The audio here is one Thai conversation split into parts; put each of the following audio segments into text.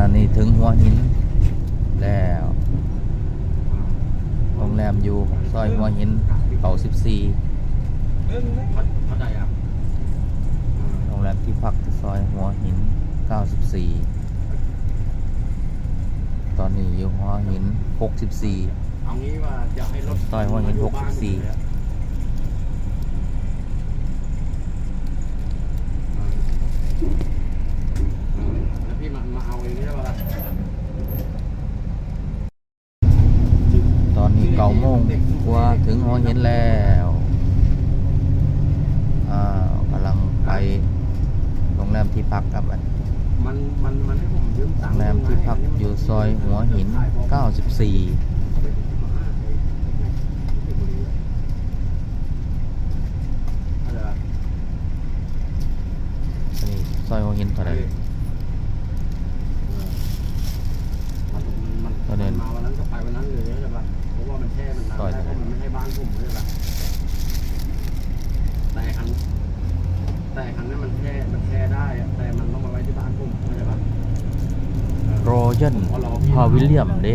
ณะนี้ถึงหัวหิน แล้วโรงแรมอยู่ซอยหัวหินเก่าสิบสี่เข้าใจอะโรงแรมที่พักซอยหัวหินเก้าสิบสี่ตอนนี้อยู่หัวหินหกสิบสี่เอางี้ว่าอยากให้รถซอยหัวหินมาดูบ้า 64 ผมเลยอะอืมแล้วพี่มามาเอาเองได้ปะล่ะ ตอนนี้เก้า โมงกว่าถึงหัวหินแล้วอ่ากำลังไปโรงแรมที่พักครับอันมันมันมันให้ผมยืมโรตังงค์แรมที่พักอยู่ซอยหัวหิน 94อันนี้ซอยหัวหินเท่าไหร่ มันมัน ก็เดิน มาวันนั้นก็ไปวันนั้นเลยใช่ปะเพราะว่ามันแช่มันนาน ซอย ได้เพราะมันไม่ใช่ บ้านผมใช่ปะแต่ครั้งแต่ครั้งนั้นมันแช่มันแช่ได้อะแต่มันต้องมาไว้ที่บ้านผมใช่ปะเออโรยัลผมก็รอพี่พาวิลเลียมเด้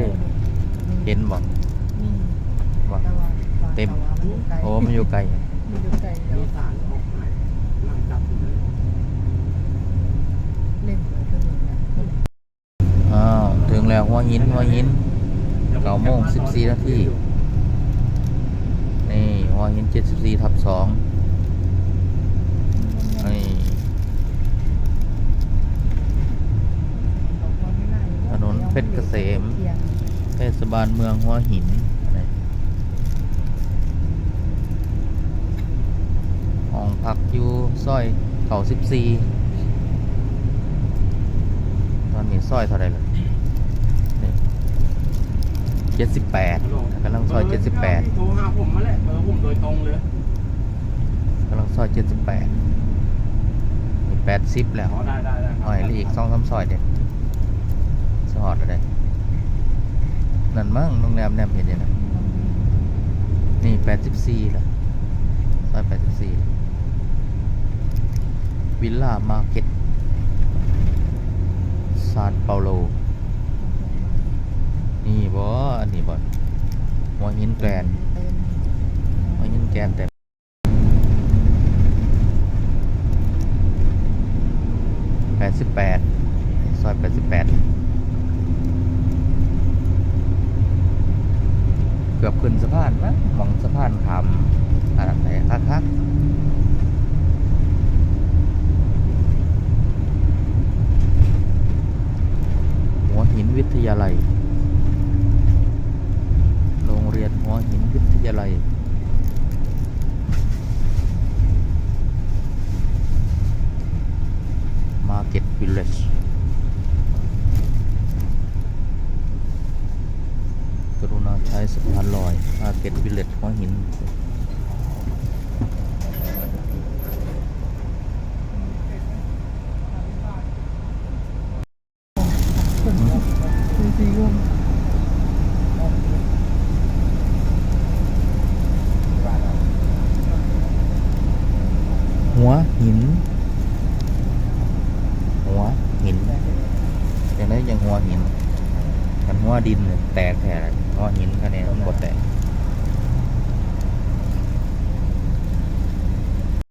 เห็นบ่นี่ว่าแต่ว่าเต็มแต่ว่ามันอยู่ไกลโอ้มันอยู่ไกลมันอยู่ไกลเดี๋ยวมีสารออกหมายนั่งจับอยู่เลยเล่นเหมือนกันอยู่นะคนอ้าวถึงแล้วหัวหินหัวหินเก้าโมงสิบสี่นาที นี่หัวหิน74ทับ2นี่ถนนเพชรเกษมเที่ยงเทศบาลเมืองหัวหินนี่ห้องพักอยู่ซอยเขา14ตอนนี้ซอยเท่าไหร่ล่ะนี่ 78กำลังซอย78โทรหาผมมาแหละเบอร์ผมโดยตรงเลยกำลังซอย78มี80แล้วอ๋อได้ได้ได้หอยเหลืออีกสองสามซอยเด็ดสอดอะไรนั่นมั่งโรงแรมแนมเห็นยังไงนี่84ล่ะซอย84วิลล่ามาร์เก็ตซานเปาโล นี่บ่อันนี้บ่หัวหินแกนหัวหินแกนแต่แปดสิบแปดซอยแปดสิบแปดเกือบขึ้นสะพานนะมองสะพานขามอะไรไหนคักๆหัวหินวิทยาลัย โรงเรียนหัวหิาลัยมาเก็ตวิลเลจกรุณาใช้สะพานลอยมาเก็ตวิลเลจหัวหินคือสีร่วม หัวหิน หัวหินอย่างไรอย่างหัวหินกันหัวดินเนี่ยแตกแผลหัวหินคะแนนมันบดแตก